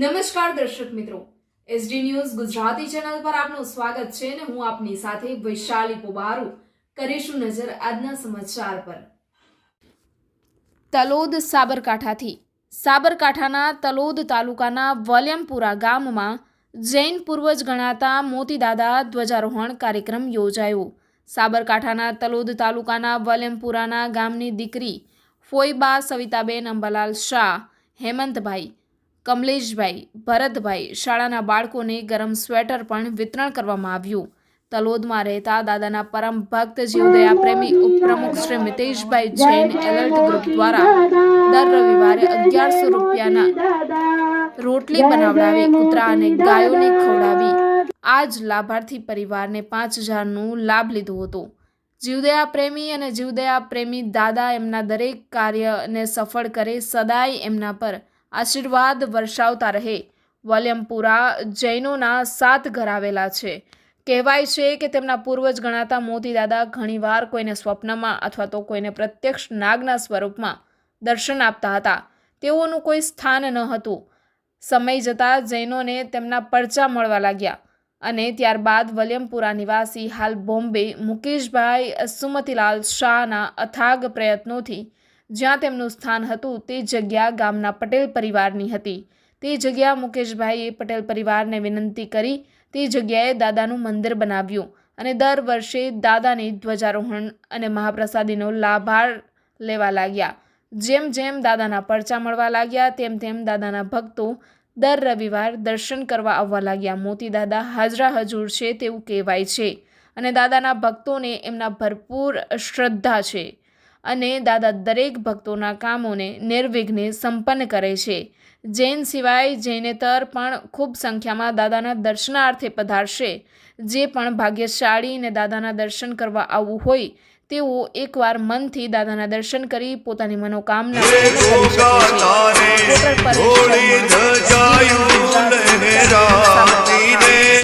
નમસ્કાર દર્શક મિત્રો. એસડી ન્યૂઝ ગુજરાતી ચેનલ પર આપનું સ્વાગત છે અને હું આપની સાથે વૈશાલી પોબારુ કરીશું નજર આજના સમાચાર પર. તલોદ સાબરકાંઠાથી. સાબરકાંઠાના તલોદ તાલુકાના વલ્યમપુરા ગામમાં જૈન પૂર્વજ ગણાતા મોતીદાદા ધ્વજારોહણ કાર્યક્રમ યોજાયો. સાબરકાંઠાના તલોદ તાલુકાના વલ્યમપુરાના ગામની દીકરી ફોઈબા સવિતાબેન અંબાલાલ શાહ, હેમંતભાઈ કમલેશભાઈ, ભરતભાઈ શાળાના બાળકોને ગરમ સ્વેટર પણ વિતરણ કરવામાં આવ્યું. તલોદમાં રહેતા દાદાના પરમ ભક્ત જીવદયા પ્રેમી ઉપપ્રમુખ શ્રી મિતેશભાઈ જૈન એલર્ટ ગ્રુપ દ્વારા દર રવિવારે અગિયારસો રૂપિયાના રોટલી બનાવડાવી, કૂતરા અને ગાયોને ખવડાવી આ જ લાભાર્થી પરિવારને પાંચ હજારનું લાભ લીધો હતો. જીવદયા પ્રેમી અને જીવદયા પ્રેમી દાદા એમના દરેક કાર્યને સફળ કરે, સદાય એમના પર આશીર્વાદ વર્ષાવતા રહે. વલ્યમપુરા જૈનોના સાત ઘર આવેલા છે. કહેવાય છે કે તેમના પૂર્વજ ગણાતા મોતીદાદા ઘણીવાર કોઈને સ્વપ્નમાં અથવા તો કોઈને પ્રત્યક્ષ નાગના સ્વરૂપમાં દર્શન આપતા હતા. તેઓનું કોઈ સ્થાન ન હતું. સમય જતાં જૈનોને તેમના પરચા મળવા લાગ્યા અને ત્યારબાદ વલ્યમપુરા નિવાસી હાલ બોમ્બે મુકેશભાઈ સુમતીલાલ શાહના અથાગ પ્રયત્નોથી જ્યાં તેમનું સ્થાન હતું તે જગ્યા ગામના પટેલ પરિવારની હતી. તે જગ્યા મુકેશભાઈએ પટેલ પરિવારને વિનંતી કરી તે જગ્યાએ દાદાનું મંદિર બનાવ્યું અને દર વર્ષે દાદાની ધ્વજારોહણ અને મહાપ્રસાદીનો લાભાર લેવા લાગ્યા. જેમ જેમ દાદાના પરચા મળવા લાગ્યા, તેમ તેમ દાદાના ભક્તો દર રવિવાર દર્શન કરવા આવવા લાગ્યા. મોતી દાદા, હાજરા હજુર છે તેવું કહેવાય છે. અને દાદાના ભક્તોને એમના ભરપૂર શ્રદ્ધા છે. અને દાદા દરેક ભક્તોના કામોને નિર્વિઘ્ને સંપન્ન કરે છે જૈન સિવાય જૈનેતર પણ ખૂબ સંખ્યામાં દાદાના દર્શનાર્થે પધારશે જે પણ ભાગ્યશાળી ને દાદાના દર્શન કરવા આવવું હોય તેઓ એકવાર મનથી દાદાના દર્શન કરી પોતાની મનોકામના કરી શકે છે.